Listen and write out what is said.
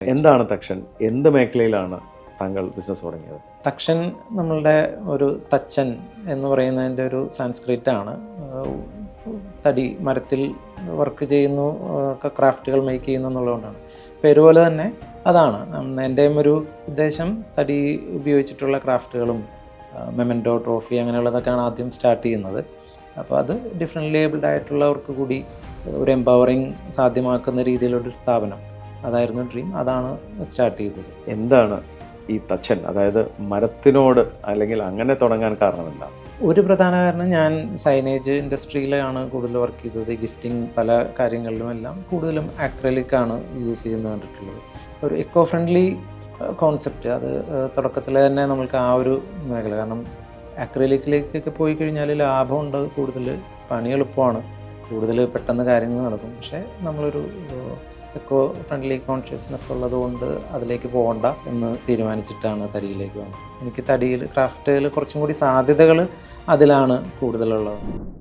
എന്താണ് തക്ഷൻ? എന്ത് മേഖലയിലാണ് താങ്കൾ ബിസിനസ് തുടങ്ങിയത്? തക്ഷൻ നമ്മളുടെ ഒരു തച്ചൻ എന്ന് പറയുന്നതിന്റെ ഒരു സാൻസ്ക്രിറ്റ് ആണ് തടി മരത്തിൽ വർക്ക് ചെയ്യുന്നു ക്രാഫ്റ്റുകൾ മേക്ക് ചെയ്യുന്നു എന്നുള്ളതുകൊണ്ടാണ്. പേര് പോലെ തന്നെ അതാണ്. എന്റെയും ഒരു ഉദ്ദേശം തടി ഉപയോഗിച്ചിട്ടുള്ള ക്രാഫ്റ്റുകളും മെമെന്റോ ട്രോഫി അങ്ങനെയുള്ളതൊക്കെയാണ് ആദ്യം സ്റ്റാർട്ട് ചെയ്യുന്നത്. അപ്പോൾ അത് ഡിഫറെന്റ് ലേബിൾഡ് ആയിട്ടുള്ളവർക്ക് കൂടി ഒരു എംപവറിങ് സാധ്യമാക്കുന്ന രീതിയിലൊരു സ്ഥാപനം. അതായിരുന്നു ഡ്രീം അതാണ് സ്റ്റാർട്ട് ചെയ്തത്. എന്താണ് ഈ തച്ചൻ? അതായത് മരത്തിനോട് അല്ലെങ്കിൽ അങ്ങനെ തുടങ്ങാൻ കാരണം എന്താണ് ഒരു പ്രധാന കാരണം ഞാൻ സൈനേജ് ഇൻഡസ്ട്രിയിലാണ് കൂടുതൽ വർക്ക് ചെയ്തത്. ഗിഫ്റ്റിംഗ് പല കാര്യങ്ങളിലും എല്ലാം കൂടുതലും അക്രലിക് ആണ് യൂസ് ചെയ്യുന്നത് കണ്ടിട്ടുള്ളത്. ഒരു എക്കോ ഫ്രണ്ട്ലി കോൺസെപ്റ്റ് അത് തുടക്കത്തിൽ തന്നെ നമ്മൾക്ക് ആ ഒരു മേഖല. കാരണം അക്രലിക്കിലേക്കൊക്കെ പോയി കഴിഞ്ഞാൽ ലാഭമുണ്ട് കൂടുതൽ പണി എളുപ്പമാണ് കൂടുതൽ പെട്ടെന്ന് കാര്യങ്ങൾ നടക്കും. പക്ഷേ നമ്മളൊരു എക്കോ ഫ്രണ്ട്ലി കോൺഷ്യസ്നെസ് ഉള്ളത് കൊണ്ട് അതിലേക്ക് പോകണ്ട എന്ന് തീരുമാനിച്ചിട്ടാണ് തടിയിലേക്ക് വന്നത്. എനിക്ക് തടിയിൽ ക്രാഫ്റ്റിൽ കുറച്ചും കൂടി സാധ്യതകൾ അതിലാണ് കൂടുതലുള്ളത്.